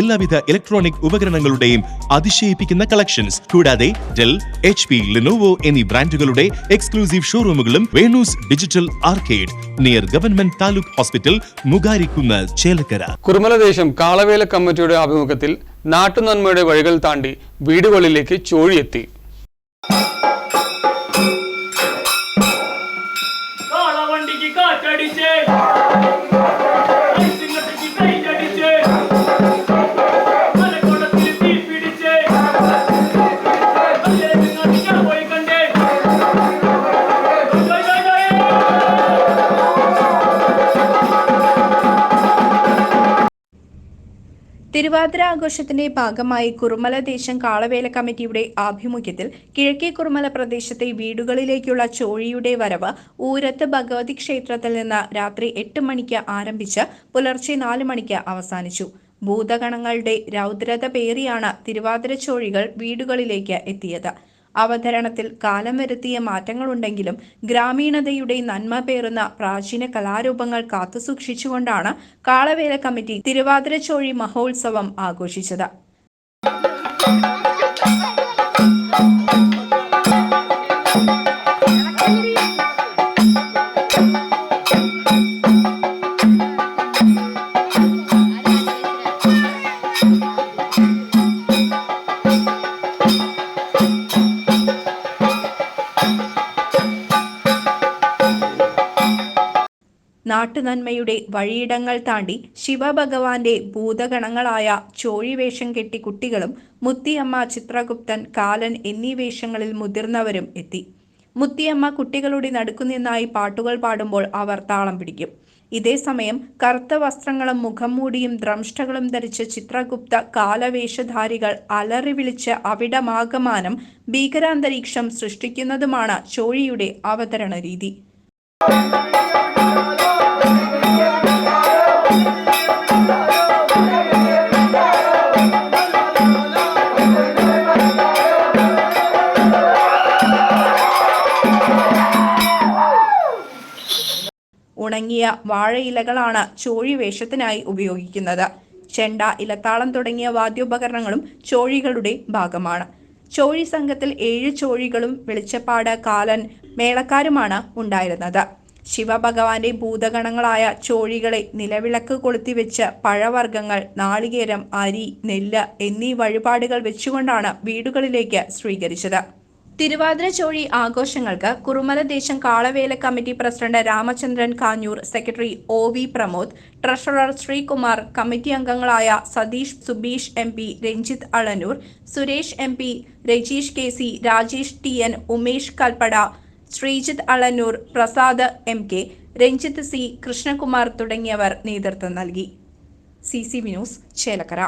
എല്ലാവിധ ഇലക്ട്രോണിക് ഉപകരണങ്ങളുടെയും അതിശയിപ്പിക്കുന്ന കളക്ഷൻസ് കൂടാതെ ഡെൽ എച്ച് പി ലിനോവോ എന്നീ ബ്രാൻഡുകളുടെ exclusive ഷോറൂമുകളും Venus digital arcade near government taluk hospital മുഗാരിക്കുന്ന Chelakkara. Kurumaladesam Kalavela കമ്മിറ്റിയുടെ ആഭിമുഖ്യത്തിൽ നാട്ടുനന്മയുടെ വഴികൾ താണ്ടി വീടുകളിലേക്ക് ചോഴിയെത്തി. കാളവണ്ടിക്ക് കാറ്റടിച്ച്. തിരുവാതിര ആഘോഷത്തിന്റെ ഭാഗമായി കുറുമല ദേശം കാളവേല കമ്മിറ്റിയുടെ ആഭിമുഖ്യത്തിൽ കിഴക്കേ കുറുമല പ്രദേശത്തെ വീടുകളിലേക്കുള്ള ചോഴിയുടെ വരവ് ഊരത്ത് ഭഗവതി ക്ഷേത്രത്തിൽ നിന്ന് രാത്രി എട്ട് മണിക്ക് ആരംഭിച്ച് പുലർച്ചെ നാല് മണിക്ക് അവസാനിച്ചു. ഭൂതഗണങ്ങളുടെ രൗദ്രത പേറിയാണ് തിരുവാതിര ചോഴികൾ വീടുകളിലേക്ക് എത്തിയത്. അവതരണത്തിൽ കാലം വരുത്തിയ മാറ്റങ്ങളുണ്ടെങ്കിലും ഗ്രാമീണതയുടെ നന്മ പേറുന്ന പ്രാചീന കലാരൂപങ്ങൾ കാത്തുസൂക്ഷിച്ചുകൊണ്ടാണ് കാളവേല കമ്മിറ്റി തിരുവാതിരച്ചോഴി മഹോത്സവം ആഘോഷിച്ചത്. നാട്ടുനന്മയുടെ വഴിയിടങ്ങൾ താണ്ടി ശിവഭഗവാന്റെ ഭൂതഗണങ്ങളായ ചോഴി വേഷം കെട്ടി കുട്ടികളും മുത്തിയമ്മ ചിത്രഗുപ്തൻ കാലൻ എന്നീ വേഷങ്ങളിൽ മുതിർന്നവരും എത്തി. മുത്തിയമ്മ കുട്ടികളുടെ നടുക്കുനിന്നായി പാട്ടുകൾ പാടുമ്പോൾ അവർ താളം പിടിക്കും. ഇതേ സമയം കറുത്ത വസ്ത്രങ്ങളും മുഖം മൂടിയും ദ്രംഷ്ടകളും ധരിച്ച ചിത്രഗുപ്ത കാലവേഷധാരികൾ അലറി വിളിച്ച അവിടമാകമാനം ഭീകരാന്തരീക്ഷം സൃഷ്ടിക്കുന്നതുമാണ് ചോഴിയുടെ അവതരണ രീതി ഉണങ്ങിയ വാഴയിലകളാണ് ചോഴി വേഷത്തിനായി ഉപയോഗിക്കുന്നത്. ചെണ്ട ഇലത്താളം തുടങ്ങിയ വാദ്യോപകരണങ്ങളും ചോഴികളുടെ ഭാഗമാണ്. ചോഴി സംഘത്തിൽ ഏഴ് ചോഴികളും വെളിച്ചപ്പാട് കാലൻ മേളക്കാരുമാണ് ഉണ്ടായിരുന്നത്. ശിവഭഗവാന്റെ ഭൂതഗണങ്ങളായ ചോഴികളെ നിലവിളക്ക് കൊളുത്തിവെച്ച് പഴവർഗങ്ങൾ നാളികേരം അരി നെല്ല് എന്നീ വഴിപാടുകൾ വെച്ചുകൊണ്ടാണ് വീടുകളിലേക്ക് സ്വീകരിച്ചത്. തിരുവാതിര ചോഴി ആഘോഷങ്ങൾക്ക് Kurumala Desam Kalavela committee president Ramachandran Kanjoor secretary O V Pramod treasurer Sreekumar committee അംഗങ്ങളായ Satheesh Subeesh M P Ranjith Alanoor Suresh M P Rajeesh K C Rajesh T N Umesh Kalpada Sreejith Alanoor Prasad M K Ranjith C Krishnakumar തുടങ്ങിയവർ നേതൃത്വം നൽകി. C C news Chelakkara.